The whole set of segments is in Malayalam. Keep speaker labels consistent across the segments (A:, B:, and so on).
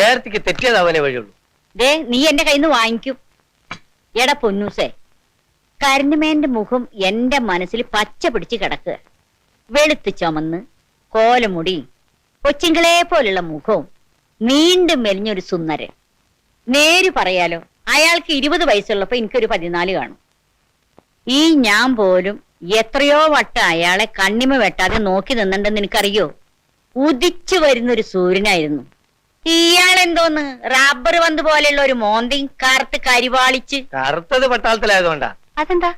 A: ചേർത്തിക്ക് തെറ്റിയതാവനെ വഴിയുള്ളൂ.
B: ദേ നീ എന്റെ കയ്യിൽ നിന്ന് വാങ്ങിക്കും. എടാ പൊന്നൂസേ കരഞ്ഞുമേന്റെ മുഖം എന്റെ മനസ്സിൽ പച്ച പിടിച്ച് കിടക്കുക. വെളുത്ത് ചുമന്ന് കോലമുടി കൊച്ചിങ്കളെ പോലുള്ള മുഖവും നീണ്ടും മെലിഞ്ഞൊരു സുന്ദരൻ. നേര് പറയാലോ അയാൾക്ക് ഇരുപത് വയസ്സുള്ളപ്പോ എനിക്കൊരു പതിനാല് കാണും. ഈ ഞാൻ പോലും എത്രയോ വട്ടം അയാളെ കണ്ണിമ വെട്ടാതെ നോക്കി നിന്നിട്ടുണ്ടെന്ന് എനിക്കറിയോ? ഉദിച്ചു വരുന്നൊരു സൂര്യനായിരുന്നു. ഇയാളെന്തോന്ന് റബ്ബർ പന്ത് പോലെയുള്ള ഒരു മോന്തി കറുത്ത് കരിവാളിച്ച്
A: കറുത്തത് പട്ടാളത്തിലായതുകൊണ്ടാ.
C: അതെന്താ?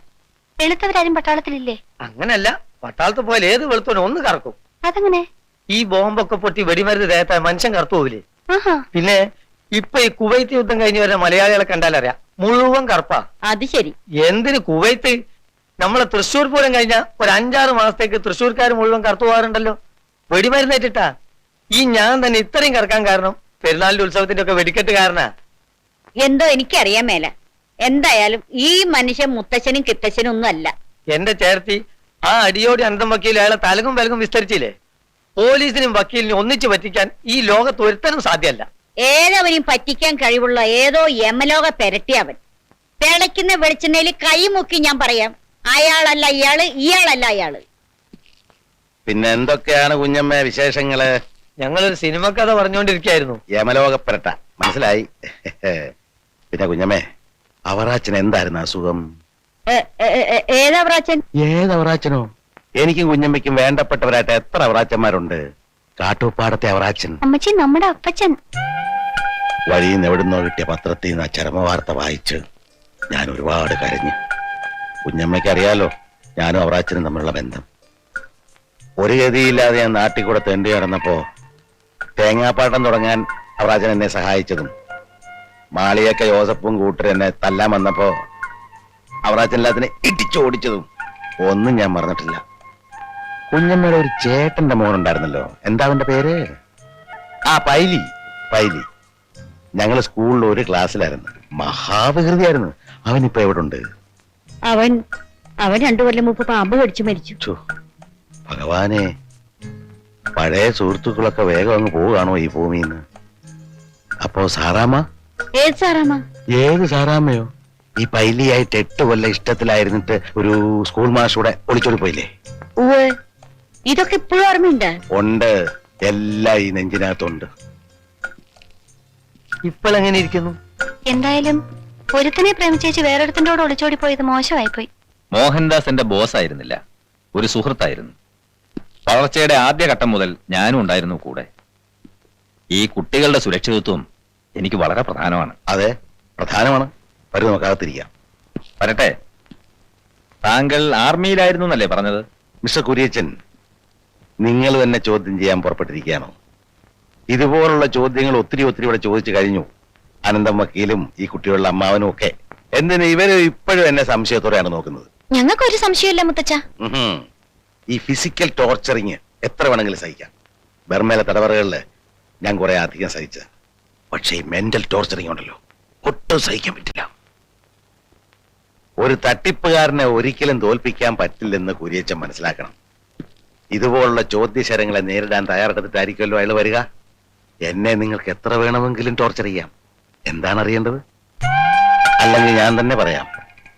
C: വെളുത്തവരാരും പട്ടാളത്തിലില്ലേ?
A: അങ്ങനല്ല. പട്ടാളത്ത് പോലെ ഏത് വെളുത്തോനും ഒന്ന് കറക്കും.
C: അതങ്ങനെ?
A: ഈ ബോംബൊക്കെ പൊട്ടി വെടിമരുന്ന് തേത്താ മനുഷ്യൻ കറുത്തു പോവില്ലേ? പിന്നെ ഇപ്പൊ ഈ കുവൈത്ത് യുദ്ധം കഴിഞ്ഞ് വരുന്ന മലയാളികളെ കണ്ടാലറിയാം. മുഴുവൻ കറുപ്പാ.
B: അത് ശരി.
A: എന്തിന് കുവൈത്ത്? നമ്മളെ തൃശ്ശൂർ പൂരം കഴിഞ്ഞ ഒരു അഞ്ചാറ് മാസത്തേക്ക് തൃശ്ശൂർക്കാർ മുഴുവൻ കറുത്തു പോകാറുണ്ടല്ലോ. വെടിമരുന്നേറ്റിട്ടാ ഈ ഞാൻ തന്നെ ഇത്രയും കറക്കാൻ കാരണം പെരുന്നാളിന്റെ ഉത്സവത്തിന്റെ ഒക്കെ വെടിക്കെട്ട് കാരണ.
B: എന്തോ എനിക്കറിയാൻ മേല. എന്തായാലും ഈ മനുഷ്യൻ മുത്തശ്ശനും കിത്തശ്ശനും ഒന്നും അല്ല.
A: എന്റെ ചേർത്തി ആ അടിയോടി അന്തം വക്കീൽ അയാളെ തലകും വിലകും വിസ്തരിച്ചില്ലേ? പോലീസിനും വക്കീലിനും ഒന്നിച്ചു പറ്റിക്കാൻ ഈ ലോകത്ത് ഒരുത്തനും സാധ്യമല്ല
B: ഏതവനും പറ്റിക്കാൻ കഴിവുള്ള ഏതോ യമലോക പെരട്ടി അവൻ. തിളയ്ക്കുന്ന വെളിച്ചെണ്ണയിൽ കൈമുക്കി ഞാൻ പറയാം അയാളല്ല ഇയാൾ ഇയാളല്ല അയാൾ.
D: പിന്നെ എന്തൊക്കെയാണ് കുഞ്ഞമ്മ വിശേഷങ്ങൾ?
A: ഞങ്ങളൊരു സിനിമ കഥ പറഞ്ഞുകൊണ്ടിരിക്കുകയായിരുന്നു
D: യമലോകപ്പെരട്ട. മനസ്സിലായി? പിന്നെ കുഞ്ഞമ്മേ അവറാച്ചൻ എന്തായിരുന്നു അസുഖം?
B: ഏ, ഏ, ഏ, ഏതാ പ്രാച്ചൻ
D: ഏത് അവറാച്ചനോ എനിക്കും കുഞ്ഞമ്മയ്ക്കും വേണ്ടപ്പെട്ടവരായിട്ട് എത്ര അവറാച്ചന്മാരുണ്ട്? കാട്ടുപ്പാടത്തെ അവറാച്ചൻ.
C: അമ്മച്ചി നമ്മുടെ അപ്പച്ചൻ.
D: വഴിയിൽ നിന്ന് എവിടുന്നോ കിട്ടിയ പത്രത്തിൽ നിന്ന് ആ ചരമവാർത്ത വായിച്ച് ഞാൻ ഒരുപാട് കരഞ്ഞു. കുഞ്ഞമ്മയ്ക്ക് അറിയാലോ ഞാനും അവറാച്ചനും തമ്മിലുള്ള ബന്ധം. ഒരു ഗതിയില്ലാതെ ഞാൻ നാട്ടിൽ കൂടെ തെണ്ടി നടന്നപ്പോ തേങ്ങാപ്പാട്ടം തുടങ്ങാൻ അവറാജൻ എന്നെ സഹായിച്ചതും. മാളിയൊക്കെ യോസപ്പും കൂട്ടർ എന്നെ തല്ലാൻ വന്നപ്പോ അവറാച്ചൻ എല്ലാത്തിനെ ഇടിച്ചോടിച്ചതും ഒന്നും ഞാൻ മറന്നിട്ടില്ല. കുഞ്ഞമ്മയുടെ ഒരു ചേട്ടന്റെ മോനുണ്ടായിരുന്നല്ലോ എന്താ അവന്റെ പേര്? ആ പൈലി. പൈലി. ഞങ്ങൾ സ്കൂളിൽ ഒരു ക്ലാസ്സിലായിരുന്നു. മഹാവികൃതിയായിരുന്നു. അവനിപ്പോ എവിടെ ഉണ്ട്
B: അവൻ അവൻ രണ്ടു കൊല്ലം മുമ്പ് പാമ്പ് കടിച്ചു മരിച്ചു.
D: ഭഗവാനെ. പഴയ സുഹൃത്തുക്കളൊക്കെ വേഗം അങ്ങ് പോവുകയാണോ ഈ ഭൂമിയിൽ നിന്ന് അപ്പോ സാറാമ്മ?
B: ഏത് സാറാമ്മ?
D: ഏത് സാറാമ്മയോ? ഈ പൈലിയായിട്ട് എട്ട് കൊല്ലം ഇഷ്ടത്തിലായിരുന്നിട്ട് ഒരു സ്കൂൾ മാഷൂടെ ഒളിച്ചോടി പോയില്ലേ
B: ഇതൊക്കെ ഇപ്പോഴും ഓർമ്മയുണ്ട്.
D: ഉണ്ട്. എല്ലാം ഈ നെഞ്ചിനകത്തുണ്ട്.
A: ഇപ്പോഴെങ്ങനെ ഇരിക്കുന്നു?
C: എന്തായാലും ഒരുത്തനെ പ്രേമിച്ചേച്ച് വേറൊരുത്തന്റെ കൂടെ ഒളിച്ചോടി പോയത് മോശമായിപ്പോയി.
E: മോഹൻദാസ് എന്റെ ബോസ് ആയിരുന്നില്ല ഒരു സുഹൃത്തായിരുന്നു. വളർച്ചയുടെ ആദ്യഘട്ടം മുതൽ ഞാനും ഉണ്ടായിരുന്നു കൂടെ. ഈ കുട്ടികളുടെ സുരക്ഷിതത്വം എനിക്ക് വളരെ പ്രധാനമാണ്.
D: അതെ പ്രധാനമാണ്. വരും നോക്കാതിരിക്കാം
E: വരട്ടെ. താങ്കൾ ആർമിയിലായിരുന്നു എന്നല്ലേ പറഞ്ഞത്?
D: മിസ്റ്റർ കുര്യച്ചൻ നിങ്ങൾ തന്നെ ചോദ്യം ചെയ്യാൻ പുറപ്പെട്ടിരിക്കുകയാണോ. ഇതുപോലുള്ള ചോദ്യങ്ങൾ ഒത്തിരി ഒത്തിരി ഇവിടെ ചോദിച്ചു കഴിഞ്ഞു. അനന്തം വക്കീലും ഈ കുട്ടികളുടെ അമ്മാവനും ഒക്കെ. എന്തിന് ഇവർ ഇപ്പോഴും എന്നെ സംശയത്തോടെയാണ് നോക്കുന്നത്?
C: ഞങ്ങൾക്കൊരു സംശയമില്ല മുത്തച്ഛ.
D: ഈ ഫിസിക്കൽ ടോർച്ചറിങ് എത്ര വേണമെങ്കിലും സഹിക്കാം. ബർമേലെ തടവറകളിൽ ഞാൻ കുറെ അധികം സഹിച്ചത് പക്ഷേ ഈ മെന്റൽ ടോർച്ചറിങ് ഉണ്ടല്ലോ. ഒട്ടും സഹിക്കാൻ പറ്റില്ല. ഒരു തട്ടിപ്പുകാരനെ ഒരിക്കലും തോൽപ്പിക്കാൻ പറ്റില്ലെന്ന് കുരിയച്ചൻ മനസ്സിലാക്കണം. ഇതുപോലുള്ള ചോദ്യശരങ്ങളെ നേരിടാൻ തയ്യാറെടുത്തിട്ടായിരിക്കുമല്ലോ അയാൾ വരിക. എന്നെ നിങ്ങൾക്ക് എത്ര വേണമെങ്കിലും ടോർച്ചർ ചെയ്യാം. എന്താണ് അറിയേണ്ടത്? അല്ലെങ്കിൽ ഞാൻ തന്നെ പറയാം.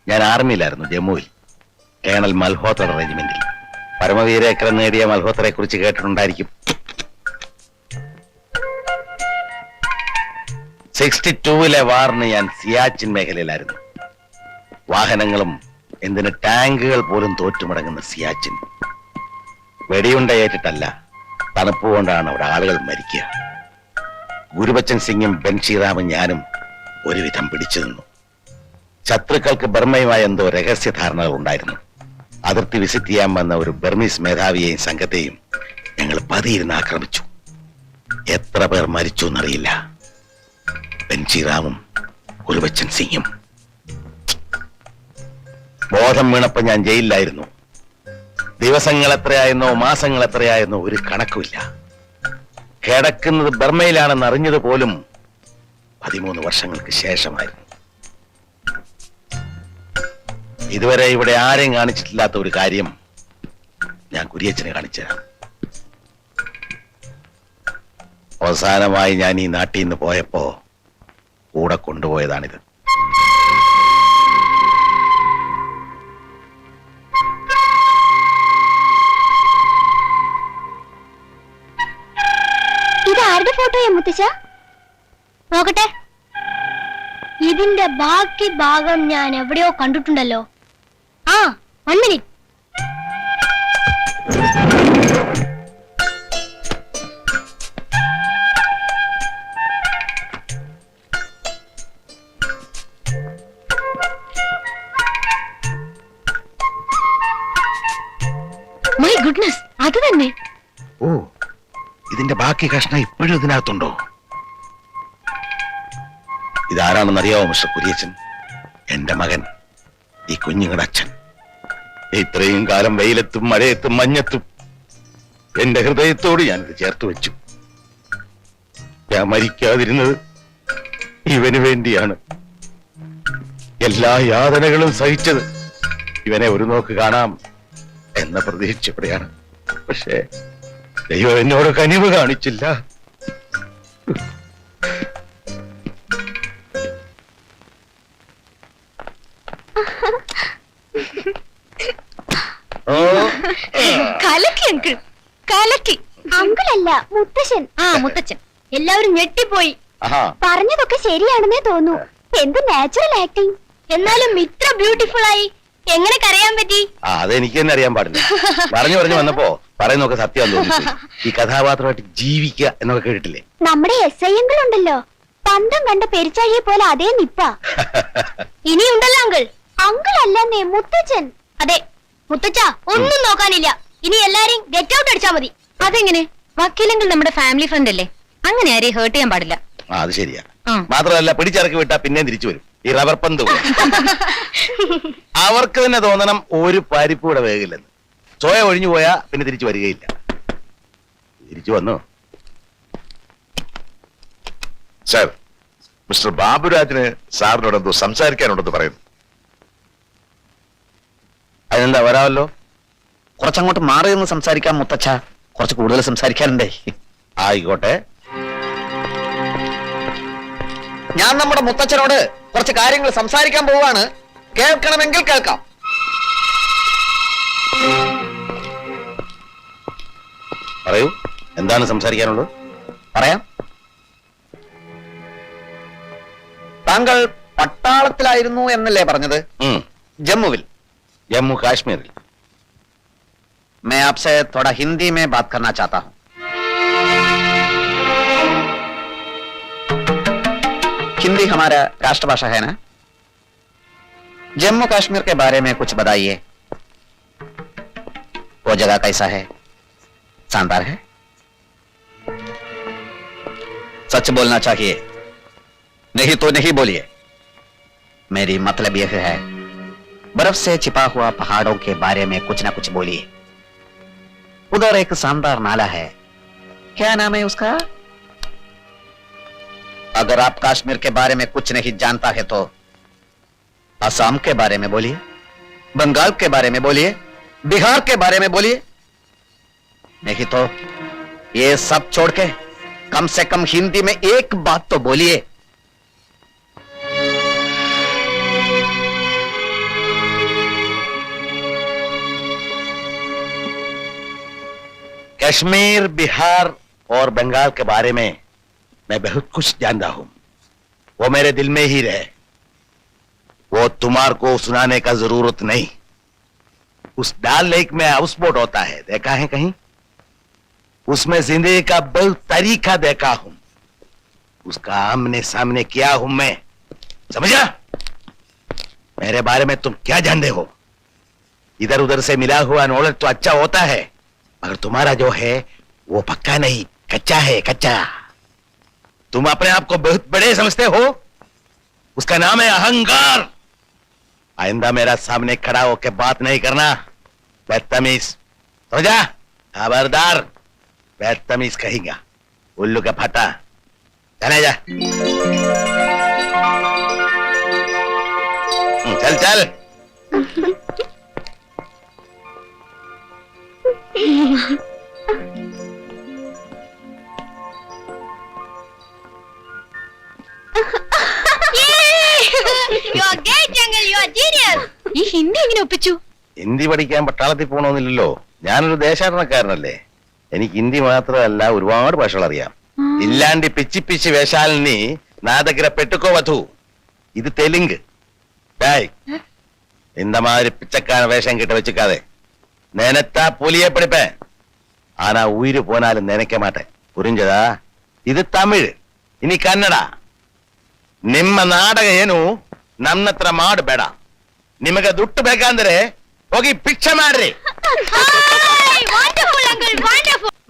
D: ഞാൻ ആർമിയിലായിരുന്നു ജമ്മുവിൽ. കേണൽ മൽഹോത്ര റെജിമെന്റിൽ പരമവീരേക്കരം നേടിയ മൽഹോത്രയെ കുറിച്ച് കേട്ടിട്ടുണ്ടായിരിക്കും. സിക്സ്റ്റി ടൂവിലെ വാറിന് ഞാൻ സിയാച്ചിൻ മേഖലയിലായിരുന്നു. വാഹനങ്ങളും എന്തിന് ടാങ്കുകൾ പോലും തോറ്റുമടങ്ങുന്ന സിയാച്ചിൻ. വെടിയുണ്ടയേറ്റിട്ടല്ല തണുപ്പ് കൊണ്ടാണ് അവിടെ ആളുകൾ മരിക്കുക. ഗുരുബച്ചൻ സിംഗും ബൻഷിറാമും ഞാനും ഒരുവിധം പിടിച്ചു നിന്നു. ശത്രുക്കൾക്ക് ബർമയുമായ എന്തോ രഹസ്യ ധാരണകൾ ഉണ്ടായിരുന്നു അതിർത്തി വിസിറ്റ് ചെയ്യാൻ വന്ന ഒരു ബർമീസ് മേധാവിയെയും സംഘത്തെയും ഞങ്ങൾ പതിയിരുന്ന് ആക്രമിച്ചു. എത്ര പേർ മരിച്ചു എന്നറിയില്ല. ബൻഷിറാമും ഗുരുബച്ചൻ സിംഗും. ബോധം വീണപ്പോ ഞാൻ ജയിലിലായിരുന്നു. ദിവസങ്ങൾ എത്രയായെന്നോ മാസങ്ങൾ എത്രയായെന്നോ ഒരു കണക്കുമില്ല. കിടക്കുന്നത് ബർമയിലാണെന്ന് അറിഞ്ഞത് പോലും പതിമൂന്ന് വർഷങ്ങൾക്ക് ശേഷമായിരുന്നു. ഇതുവരെ ഇവിടെ ആരെയും കാണിച്ചിട്ടില്ലാത്ത ഒരു കാര്യം ഞാൻ കുരിയച്ചനെ കാണിച്ചു തരാം. അവസാനമായി ഞാൻ ഈ നാട്ടിൽ നിന്ന് പോയപ്പോ കൂടെ കൊണ്ടുപോയതാണിത്.
F: ഇതാരുടെ ഫോട്ടോയാ മുത്തച്ഛ നോക്കട്ടെ. ഇതിന്റെ ബാക്കി ഭാഗം ഞാൻ എവിടെയോ കണ്ടിട്ടുണ്ടല്ലോ. One minute. മൈ ഗുഡ്നസ് അത് തന്നെ.
D: ഓ ഇതിന്റെ ബാക്കി കഷ്ണം ഇപ്പോഴും ഇതിനകത്തുണ്ടോ? ഇതാരാണെന്നറിയാവോ മിസ്റ്റർ കുര്യച്ചൻ എന്റെ മകൻ ഈ കുഞ്ഞുങ്ങളുടെ അച്ഛൻ. ഇത്രയും കാലം വെയിലത്തും മഴയത്തും മഞ്ഞത്തും എന്റെ ഹൃദയത്തോട് ഞാനിത് ചേർത്ത് വെച്ചു. ഞാൻ മരിക്കാതിരുന്നത് ഇവന് വേണ്ടിയാണ്. എല്ലാ യാതനകളും സഹിച്ചത് ഇവനെ ഒരു നോക്ക് കാണാം എന്ന പ്രതീക്ഷയോടെയാണ് പക്ഷേ ദൈവം എന്നോട് കനിവ് കാണിച്ചില്ല.
F: കലക്കി. അങ്കിളല്ല മുത്തശ്ശൻ. ആ മുത്തച്ഛൻ. എല്ലാവരും ഞെട്ടിപ്പോയി.
D: ആഹാ.
F: പറഞ്ഞതൊക്കെ ശരിയാണെന്നേ തോന്നൂ എന്ത് നാച്ചുറൽ ആക്ടിങ് എന്നാലും ഇത്ര ബ്യൂട്ടിഫുൾ ആയി എങ്ങനെ കരയാൻ പറ്റി?
D: ആ അതെനിക്ക് തന്നെ അറിയാൻ പാടില്ല. പറഞ്ഞു പറഞ്ഞു വന്നപ്പോ പറയുന്നൊക്കെ സത്യം തോന്നി ഈ കഥാപാത്രമായിട്ട് ജീവിക്കുക എന്നൊക്കെ കേട്ടിട്ടില്ലേ?
F: നമ്മുടെ എസ് ഐ ഉണ്ടല്ലോ. പന്തം കണ്ട പെരിച്ചാഴിയെ പോലെ അതേ നിപ്പ. ഇനിയുണ്ടല്ലോ അങ്കിൾ. അങ്കിൾ അല്ലെന്നേ മുത്തച്ഛൻ. അതെ മുത്തച്ഛ ഒന്നും നോക്കാനില്ല. ഇനി എല്ലാരെയും ഗെറ്റ് ഔട്ട് അടിച്ചാ മതി.
G: അതെങ്ങനെ? വക്കീലെങ്കിൽ നമ്മുടെ ഫാമിലി ഫ്രണ്ട് അല്ലേ? അങ്ങനെ ആരെയും ഹേർട്ട് ചെയ്യാൻ പാടില്ല.
D: ആ അത് ശരിയാ.
G: ആ.
D: മാത്രമല്ല പിടിച്ചിറക്കി വിട്ടാ പിന്നെ തിരിച്ചു വരും. ഈ റബ്ബർ പന്ത് പോലെ. അവർക്ക് തന്നെ തോന്നണം ഒരു പരിപ്പ് ഇവിടെ വേകില്ലെന്ന് ചോയ ഒഴിഞ്ഞു പോയാ പിന്നെ തിരിച്ചു വരികയില്ല. തിരിച്ചു വന്നു?
H: സാർ മിസ്റ്റർ ബാബുരാജിന് സാറിനോട് എന്തോ സംസാരിക്കാനുണ്ടെന്ന് പറയുന്നു.
D: അതിനെന്താ വരാമല്ലോ
I: കുറച്ചങ്ങോട്ട് മാറി നിന്ന് സംസാരിക്കാം മുത്തച്ഛ. കുറച്ച് കൂടുതൽ സംസാരിക്കാറുണ്ടേ
D: ആയിക്കോട്ടെ.
A: ഞാൻ നമ്മുടെ മുത്തച്ഛനോട് കുറച്ച് കാര്യങ്ങൾ സംസാരിക്കാൻ പോവാണ്. കേൾക്കണമെങ്കിൽ കേൾക്കാം.
D: പറയൂ. എന്താണ് സംസാരിക്കാനുള്ളത്?
I: പറയാം. താങ്കൾ പട്ടാളത്തിലായിരുന്നു എന്നല്ലേ പറഞ്ഞത്? ജമ്മുവിൽ.
D: ജമ്മു കാശ്മീരിൽ.
I: मैं आपसे थोड़ा हिंदी में बात करना चाहता हूँ। हिंदी हमारा राष्ट्रभाषा है ना? जम्मू कश्मीर के बारे में कुछ बताइए। वो जगह कैसा है? शानदार है। सच बोलना चाहिए। नहीं तो नहीं बोलिए। मेरी मतलब यह है, बर्फ़ से छिपा हुआ पहाड़ों के बारे में कुछ ना कुछ बोलिए। उधर एक शानदार नाला है। क्या नाम है उसका? अगर आप कश्मीर के बारे में कुछ नहीं जानता है तो असम के बारे में बोलिए, बंगाल के बारे में बोलिए, बिहार के बारे में बोलिए। नहीं तो ये सब छोड़ के कम से कम हिंदी में एक बात तो बोलिए।
D: कश्मीर, बिहार और बंगाल के बारे में मैं बहुत कुछ जानता हूँ। वो मेरे दिल में ही रहे। वो तुम्हार को सुनाने का ज़रूरत नहीं। उस डाल लेक में हाउस बोट होता है। देखा है कहीं? उसमें ज़िंदगी का बहुत तरीका देखा हूँ। उसका आमने सामने किया हूँ मैं। समझा? मेरे बारे में तुम क्या जानते हो? इधर उधर से मिला हुआ नॉलेज तो अच्छा होता है। मगर तुम्हारा जो है वो पक्का नहीं कच्चा है कच्चा। तुम अपने आप को बहुत बड़े समझते हो। उसका नाम है अहंकार। आइंदा मेरा सामने खड़ा होकर बात नहीं करना। बदतमीज। समझा खबरदार। बदतमीज कहेगा। उल्लू का फटा। चले जा। हम्म, चल चल।
F: ഈ ഹിന്ദി എങ്ങനെ ഒപ്പിച്ചു?
D: ഹിന്ദി പഠിക്കാൻ പട്ടാളത്തിൽ പോകണമെന്നില്ലല്ലോ ഞാനൊരു ദേശാടനക്കാരനല്ലേ. എനിക്ക് ഹിന്ദി മാത്രമല്ല ഒരുപാട് ഭാഷകൾ അറിയാം. ഇല്ലാണ്ട് പിച്ചി പിച്ചി വേശാലിനി నా దగ్గర పెట్టుకోవద్దు ഇത് തെലുങ്ക്. డాయ్ ఇంత మాదిరి పిచ్చక్కాన వేషం గిట్ట நினைத்தா புலியே படிப்பேன். ஆனா உயிர் போனாலும் நினைக்க மாட்டேன். புரிஞ்சதா? இது தமிழ். இனி கன்னடா. ನಿಮ್ಮ ನಾಟಕ ಏನು ನನ್ನ ಹತ್ರ ಮಾಡಬೇಡ ನಿಮಗೆ ದುಡ್ಡು ಬೇಕಂದ್ರೆ ಹೋಗಿ ಪಿಕ್ಚೆ ಮಾಡ್ರಿ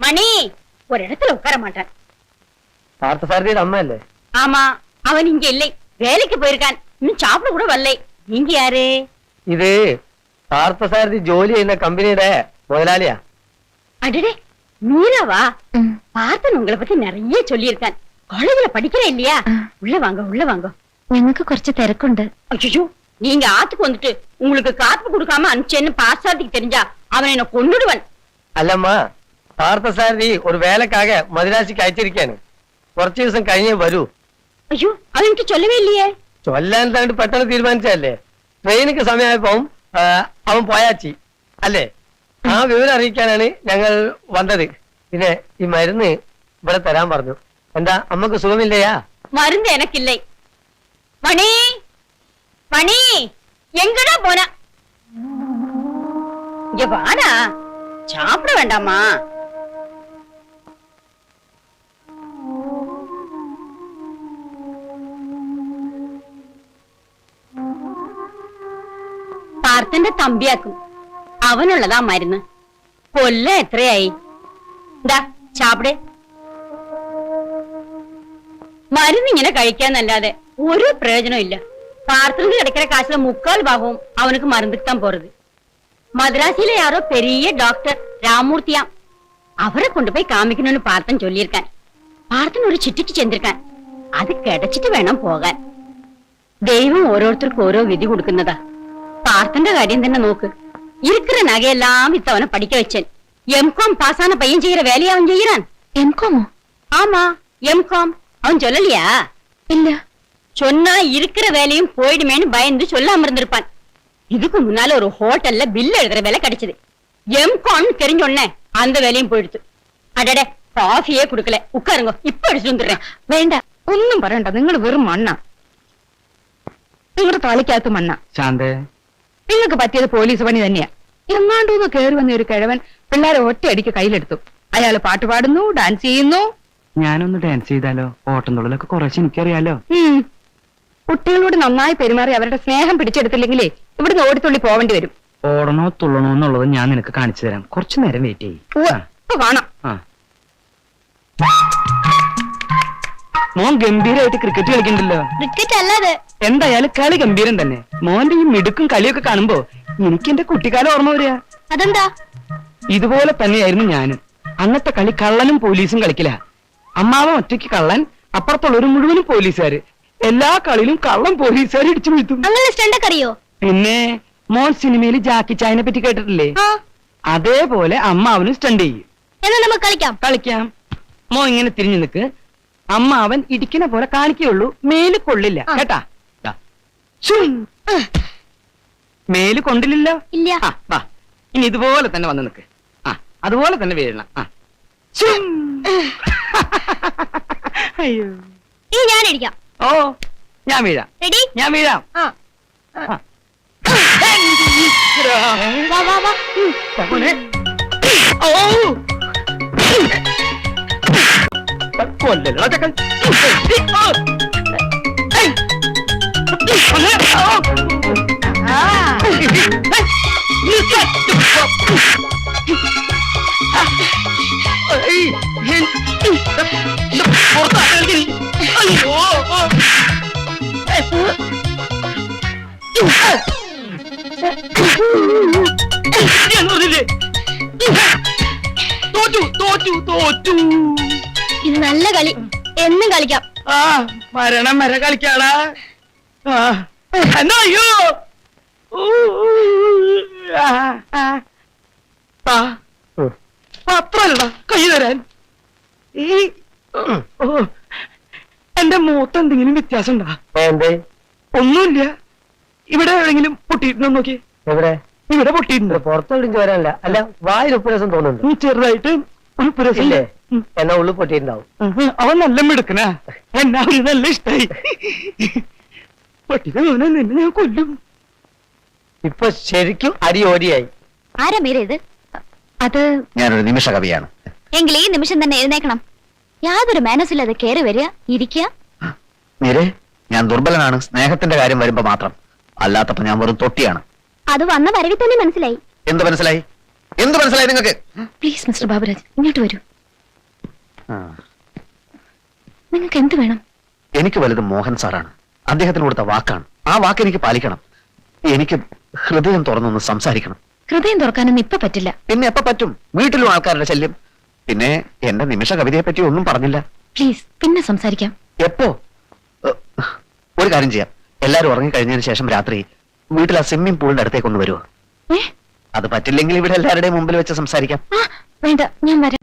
G: மணி ஒரு இடத்துல உட்கார மாட்டான்.
A: பார்த்த சாரதியோட அம்மா இல்ல?
G: ஆமா அவன் இங்க இல்லை. வேலைக்கு போயிருக்கான். இன்னும் சாப்பிட கூட வரலை. நீங்க யாரு?
A: இது പാർത്ഥസാരഥി ജോലി ചെയ്യുന്ന കമ്പനിയുടെ മുതലാളിയാ
G: அடடே மீராவா பார்த்தன் உங்களை பத்தி நிறைய சொல்லியிருக்கான் காலேஜ்ல படிக்கிறேன் இல்லையா உள்ள வாங்க உள்ள வாங்க
F: ഞങ്ങൾക്ക് കുറച്ച് തിരക്കുണ്ട്
G: அச்சோ நீங்க ஆத்துக்கு வந்துட்டு உங்களுக்கு காத்து கொடுக்காம அனுப்பிச்சேன்னு பாசாதிக்கு தெரிஞ்சா அவன் என்ன கொன்னுடுவன்
A: അല്ലമ്മ പാർത്ഥസാരഥി ഒരു വേലക്കാക മദിരാശിക്ക് അയച്ചിരിക്കാണ് കുറച്ചു ദിവസം കഴിഞ്ഞേ വരൂ
G: ஐயோ அவன் என்கிட்ட சொல்லவே இல்லையே
A: ചൊല്ലാൻ താണ്ട് പെട്ടെന്ന് തീരുമാനിച്ചല്ലേ ട്രെയിനിക്ക് സമയമായപ്പോ ആ, അവൻ പോയാച്ചി അല്ലേ ആ വിവരം അറിയിക്കാനാണ് ഞങ്ങൾ വന്നത് പിന്നെ ഈ മരുന്ന് ഇവിടെ തരാൻ പറഞ്ഞു എന്താ അമ്മക്ക് സുഖമില്ലയാ
G: மருந்து எனக்கு இல்லை மணி மணி எங்கடா போன இங்க வாடா சாப்பிட வேண்டாமா പാർത്ഥന്റെ തമ്പിയാക്കും. അവനുള്ളതാ മരുന്ന്. കൊല്ല എത്രയായി? ദാ മരുന്ന് ഇങ്ങനെ കഴിക്കാന്നല്ലാതെ ഒരു പ്രയോജനം ഇല്ല. പാർത്ഥനുക്ക് കിടക്കുന്ന കാശിലെ മുക്കാൽ ഭാഗവും അവനക്ക് മരുന്നിക്കാൻ പോറത്. മദ്രാസിലെ യാരോ പെരിയ ഡോക്ടർ രാമൂർത്തിയാ. അവരെ കൊണ്ടുപോയി കാമിക്കണമെന്ന് പാർത്ഥൻ ചൊല്ലിയിരിക്കാൻ. പാർത്ഥൻ ഒരു ചിട്ടിക്ക് ചെന്തിരിക്കാൻ അത് കിടച്ചിട്ട് വേണം പോകാൻ. ദൈവം ഓരോരുത്തർക്കും ഓരോ വിധി കൊടുക്കുന്നതാ. പാർത്തന്റെ കാര്യം തന്നെ നോക്ക് இருக்கிற நகையெல்லாம் வித்து அவனை படிக்க வச்சேன் எம்காம் பாஸ் ஆன பையன் செய்யற வேலையை அவன் செய்யறான்
F: എംകോമോ
G: ஆமா எம்காம் அவன் சொல்லலையா
F: ഇല്ല
G: சொன்னா இருக்கிற வேலையும் போயிடுமேன்னு பயந்து சொல்லாம இருந்திருப்பான் இதுக்கு முன்னால ஒரு ஹோட்டல்ல பில் எழுதுற வேலை கிடைச்சது எம்காம் தெரிஞ்ச உடனே அந்த வேலையும் போயிடுச்சு அடடே காஃபியே குடுக்கல உட்காருங்க இப்ப அடிச்சு வந்துடுறேன்
F: വേണ്ട
J: ഒന്നും പറയണ്ട നിങ്ങൾ വെറും മണ്ണ നിങ്ങളുടെ തലയ്ക്കകത്ത് മണ്ണ
K: ശാന്തേ
J: നിങ്ങൾക്ക് പറ്റിയത് പോലീസ് പണി തന്നെയാ. എങ്ങാണ്ടൂന്ന് കയറി വന്ന ഒരു കിഴവൻ പിള്ളേരെ ഒറ്റയടിക്ക് കയ്യിലെടുത്തു. അയാൾ പാട്ട് പാടുന്നു ഡാൻസ് ചെയ്യുന്നു.
K: ഞാനൊന്ന് ഡാൻസ് ചെയ്താലോ? ഓട്ടംതുള്ളലൊക്കെ കുറച്ച് എനിക്കറിയാലോ?
J: കുട്ടികളോട് നന്നായി പെരുമാറി അവരുടെ സ്നേഹം പിടിച്ചെടുത്തില്ലെങ്കിലേ ഇവിടുന്ന് ഓടിത്തുള്ളി പോവേണ്ടി വരും.
K: ഓടണോ തുള്ളണോ എന്നുള്ളത് ഞാൻ നിനക്ക് കാണിച്ചു തരാം. കുറച്ചു നേരം വെയിറ്റ് ചെയ്യും.
J: ഇപ്പൊ കാണാം.
K: മോൻ ഗംഭീരമായിട്ട് ക്രിക്കറ്റ് കളിക്കണ്ടല്ലോ.
F: ക്രിക്കറ്റ് അല്ലാതെ
K: എന്തായാലും കളി ഗംഭീരം തന്നെ. മോന്റെ ഈ മിടുക്കും കളിയൊക്കെ കാണുമ്പോ എനിക്ക് എന്റെ കുട്ടിക്കാലം ഓർമ്മ വരിക.
F: അതെന്താ?
K: ഇതുപോലെ തന്നെയായിരുന്നു ഞാനും. അന്നത്തെ കളി കള്ളനും പോലീസും കളിക്കില്ല അമ്മാവൻ ഒറ്റയ്ക്ക് കള്ളൻ അപ്പുറത്തുള്ളവര് മുഴുവനും പോലീസുകാര്. എല്ലാ കളിയിലും കള്ളൻ പോലീസുകാർ ഇടിച്ചു വീഴ്ത്തും.
F: അങ്ങനെ സ്റ്റണ്ടൊക്കെ അറിയോ?
K: പിന്നെ മോൻ സിനിമയിൽ ജാക്കി ചായനെ പറ്റി കേട്ടിട്ടില്ലേ?
F: ആ.
K: അതേപോലെ അമ്മാവനും സ്റ്റണ്ട് ചെയ്യും.
F: എന്നാ നമുക്ക് കളിക്കാം.
K: കളിക്കാം. മോ ഇങ്ങനെ തിരിഞ്ഞു നിൽക്ക് അമ്മാവൻ ഇടിക്കുന്ന പോലെ കാണിക്കുള്ളൂ മേൽ കൊള്ളില്ല. കേട്ടാ. മേൽ കൊണ്ടില്ലല്ലോ
F: ഇല്ല.
K: ആ, വാ. ഇനി ഇതുപോലെ തന്നെ വന്ന് നിൽക്ക് ആ അതുപോലെ തന്നെ വീഴണം. ആ. ശ്ശും. അയ്യോ.
F: ഇനി ഞാൻ അടിക്കാം
K: ഓ ഞാൻ വീഴാം.
F: റെഡി?
K: ഞാൻ വീഴാം.
F: ആ.
K: ആ.
F: വാ വാ വാ. ഉം.
K: മോനെ. ഓ കൊല്ലല്ലോ ചക്കൻ തോറ്റു തോറ്റു തോറ്റു
F: ഇത് നല്ല കളി. എന്നും കളിക്കാം.
K: ആ മരണം വരെ കളിക്കാടാ. ആ. ആ, പത്രല്ലടാ കൈ തരാൻ. ഈ ഓ, എന്റെ മൂത്ത് എന്തെങ്കിലും വ്യത്യാസം ഉണ്ടാ
A: എന്തേ?
K: ഒന്നുമില്ല. ഇവിടെ എവിടെങ്കിലും പൊട്ടിയിട്ടുണ്ടോ നോക്കി
A: എവിടെ?
K: ഇവിടെ പൊട്ടിയിട്ടുണ്ടോ?
A: പുറത്തോടിഞ്ച് വരാനല്ല. അല്ല വായിൽ ഉപ്പുരസം തോന്നുന്നുണ്ട്.
K: ചെറുതായിട്ട് ഉപ്പുരസില്ലേ പുരസം
A: എന്നാ ഉള്ളു പൊട്ടിയിട്ടുണ്ടാവും.
K: അവൻ നല്ല മിടുക്കനാ. എന്നാ ഒരു നല്ല ഇഷ്ടായി. ഞാൻ കൊല്ലും.
A: ഇപ്പൊ ശരിക്കും അരി ഓരിയായി.
F: ആരാ മീര ഇത്? അത്
I: ഞാനൊരു നിമിഷ കവിയാണ്.
F: എങ്കിൽ ഈ നിമിഷം തന്നെ എഴുന്നേക്കണം. യാതൊരു മാനസില്ലാതെ കയറി വരിക ഇരിക്കുക.
I: മീരെ ഞാൻ ദുർബലനാണ്. സ്നേഹത്തിന്റെ കാര്യം വരുമ്പോ മാത്രം. അല്ലാത്തപ്പോ ഞാൻ വെറും തൊട്ടിയാണ്.
F: അത് വന്ന വരവിൽ തന്നെ മനസ്സിലായി.
I: എന്ത് മനസ്സിലായി? എന്ത് മനസ്സിലായി നിങ്ങൾക്ക്
F: പ്ലീസ് മിസ്റ്റർ ബാബുരാജ് ഇങ്ങോട്ട് വരൂ. നിങ്ങൾക്ക് എന്ത് വേണം?
I: എനിക്ക് വലുത് മോഹൻ സാറാണ്. അദ്ദേഹത്തിന് കൊടുത്ത വാക്കാണ്. ആ വാക്ക് എനിക്ക് പാലിക്കണം. എനിക്ക് ഹൃദയം തുറന്നൊന്ന് സംസാരിക്കണം.
F: ഹൃദയം തുറക്കാനൊന്നും ഇപ്പൊ പറ്റില്ല.
I: പിന്നെ എപ്പ പറ്റും? വീട്ടിലും ആൾക്കാരുടെ ശല്യം. പിന്നെ എന്റെ നിമിഷ കവിതയെ പറ്റി ഒന്നും പറഞ്ഞില്ല.
F: പ്ലീസ് പിന്നെ സംസാരിക്കാം.
I: എപ്പോ? ഏഹ്, ഒരു കാര്യം ചെയ്യാം. എല്ലാരും ഉറങ്ങിക്കഴിഞ്ഞതിന് ശേഷം രാത്രി വീട്ടിൽ ആ സ്വിമ്മിംഗ് പൂളിന്റെ അടുത്തേക്ക് ഒന്ന് വരുമോ
F: ഏ?
I: അത് പറ്റില്ലെങ്കിൽ ഇവിടെ എല്ലാവരുടെയും മുമ്പിൽ വെച്ച് സംസാരിക്കാം.
F: ആ വേണ്ട ഞാൻ വരാം.